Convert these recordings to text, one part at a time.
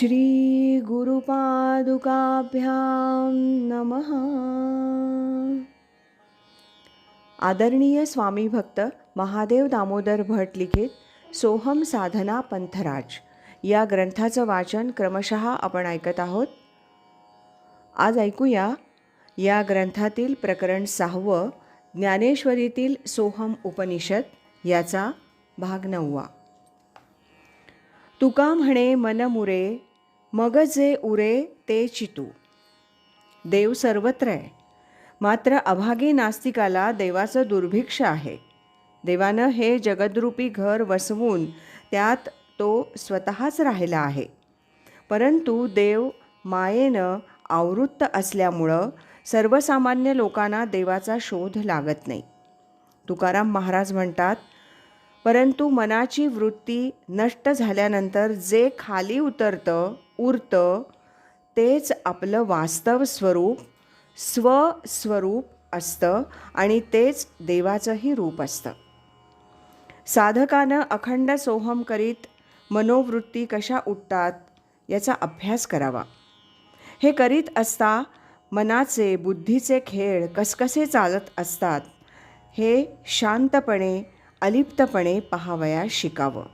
श्रीगुरुपादुकाभ्यां नमः. आदरणीय स्वामी भक्त महादेव दामोदर भट लिखित सोहम साधना पंथराज या ग्रंथाचं वाचन क्रमशः आपण ऐकत आहोत. आज ऐकूया या ग्रंथातील प्रकरण सहावं ज्ञानेश्वरीतील सोहम उपनिषद याचा भाग नववा. तुका म्हणे मन मुरे मग जे उरे ते चितू. देव सर्वत्र आहे. मात्र अभागी नास्तिकाला देवाचं दुर्भिक्ष आहे. देवानं हे जगद्रूपी घर वसवून त्यात तो स्वतःच राहिला आहे. परंतु देव मायेनं आवृत्त असल्यामुळं सर्वसामान्य लोकांना देवाचा शोध लागत नाही. तुकाराम महाराज म्हणतात परंतु मनाची वृत्ती नष्ट झाल्यानंतर जे खाली उतरतं उरतं तेच आपलं वास्तव स्वरूप स्वस्वरूप असतं आणि तेच देवाचंही रूप असतं. साधकानं अखंड सोहम करीत मनोवृत्ती कशा उठतात याचा अभ्यास करावा. हे करीत असता मनाचे बुद्धीचे खेळ कसकसे चालत असतात हे शांतपणे अलिप्तपणे पहावया शिकावं.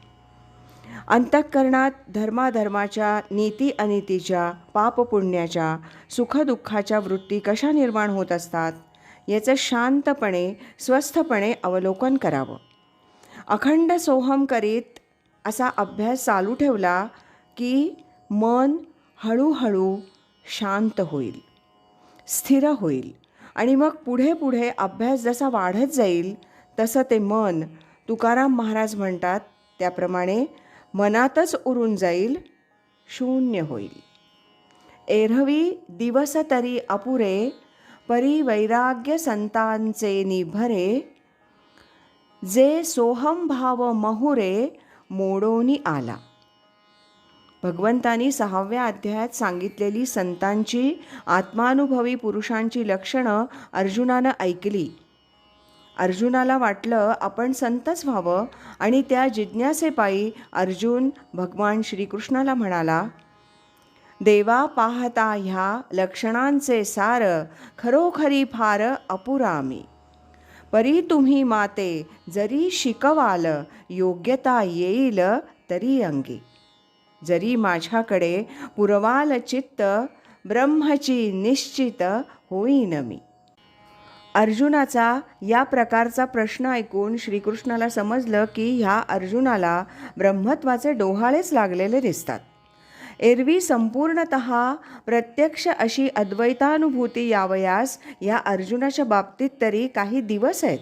अंतःकरणात धर्माधर्माच्या नीती अनितीच्या पापपुण्याच्या सुखदुःखाच्या वृत्ती कशा निर्माण होत असतात याचं शांतपणे स्वस्थपणे अवलोकन करावं. अखंड सोहम करीत असा अभ्यास चालू ठेवला की मन हळूहळू शांत होईल स्थिर होईल आणि मग पुढे पुढे अभ्यास जसा वाढत जाईल तसं ते मन तुकाराम महाराज म्हणतात त्याप्रमाणे मनातच उरून जाईल शून्य होईल. एरहवी दिवस तरी अपुरे परी वैराग्य संतांचे निभरे जे सोहम भाव महुरे मोडोनी आला. भगवंतानी सहाव्या अध्यायात सांगितलेली संतांची आत्मानुभवी पुरुषांची लक्षणं अर्जुनानं ऐकली. अर्जुनाला वाटलं आपण संतच व्हावं आणि त्या जिज्ञासेपायी अर्जुन भगवान श्रीकृष्णाला म्हणाला देवा पाहता ह्या लक्षणांचे सार खरोखरी फार अपुरामी. परी तुम्ही माते जरी शिकवाल योग्यता येईल तरी अंगी. जरी माझ्याकडे पुरवाल चित्त ब्रह्मची निश्चित होईन मी. अर्जुनाचा या प्रकारचा प्रश्न ऐकून श्रीकृष्णाला समजलं की ह्या अर्जुनाला ब्रह्मत्वाचे डोहाळेच लागलेले दिसतात. एरवी संपूर्णत प्रत्यक्ष अशी अद्वैतानुभूती यावयास या अर्जुनाच्या बाबतीत तरी काही दिवस आहेत.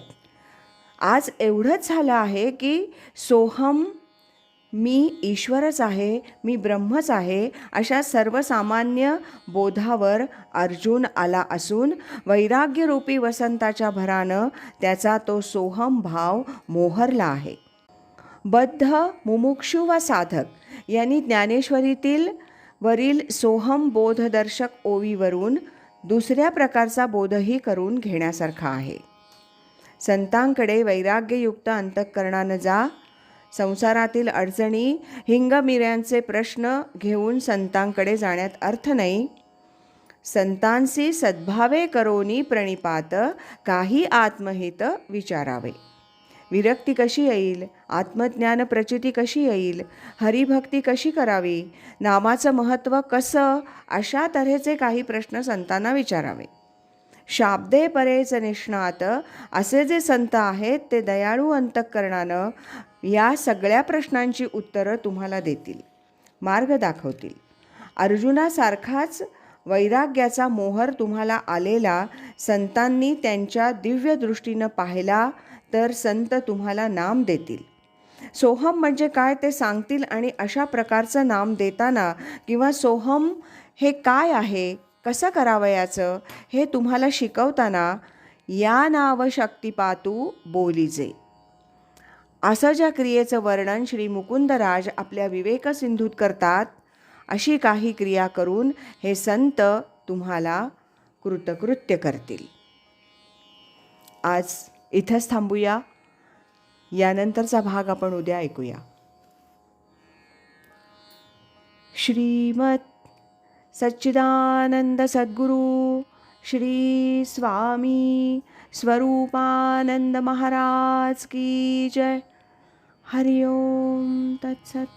आज एवढंच झालं आहे की सोहम मी ईश्वरच आहे मी ब्रह्मच आहे अशा सर्वसामान्य बोधावर अर्जुन आला असून वैराग्यरूपी वसंताच्या भरानं त्याचा तो सोहम भाव मोहरला आहे. बद्ध मुमुक्षु व साधक यांनी ज्ञानेश्वरीतील वरील सोहम बोधदर्शक ओवीवरून दुसऱ्या प्रकारचा बोधही करून घेण्यासारखा आहे. संतांकडे वैराग्ययुक्त अंतःकरणानं जा संसारातील अडचणी हिंगमिऱ्यांचे प्रश्न घेऊन संतांकडे जाण्यात अर्थ नाही. संतांशी सद्भावे करोनी प्रणिपात काही आत्महित विचारावे. विरक्ती कशी येईल? आत्मज्ञान प्रचिती कशी येईल? हरिभक्ती कशी करावी? नामाचं महत्त्व कसं? अशा तऱ्हेचे काही प्रश्न संतांना विचारावे. शाब्दे परेच निष्णात असे जे संत आहेत ते दयाळू अंतःकरणानं या सगळ्या प्रश्नांची उत्तरं तुम्हाला देतील. मार्ग दाखवतील. अर्जुनासारखाच वैराग्याचा मोहर तुम्हाला आलेला संतांनी त्यांच्या दिव्य दृष्टीनं पाहिला तर संत तुम्हाला नाम देतील. सोहम म्हणजे काय ते सांगतील आणि अशा प्रकारचं नाम देताना किंवा सोहम हे काय आहे कसं करावयाचं हे तुम्हाला शिकवताना या नाव शक्तिपातू बोलीजे असं ज्या क्रियेचं वर्णन श्री मुकुंदराज आपल्या विवेकसिंधूत करतात. अशी काही क्रिया करून हे संत तुम्हाला कृतकृत्य करतील. आज इथंच थांबूया. यानंतरचा भाग आपण उद्या ऐकूया. श्रीमत सच्चिदानंद सद्गुरू श्री स्वामी स्वरूपानंद महाराज की जय. हरिओम तत्सत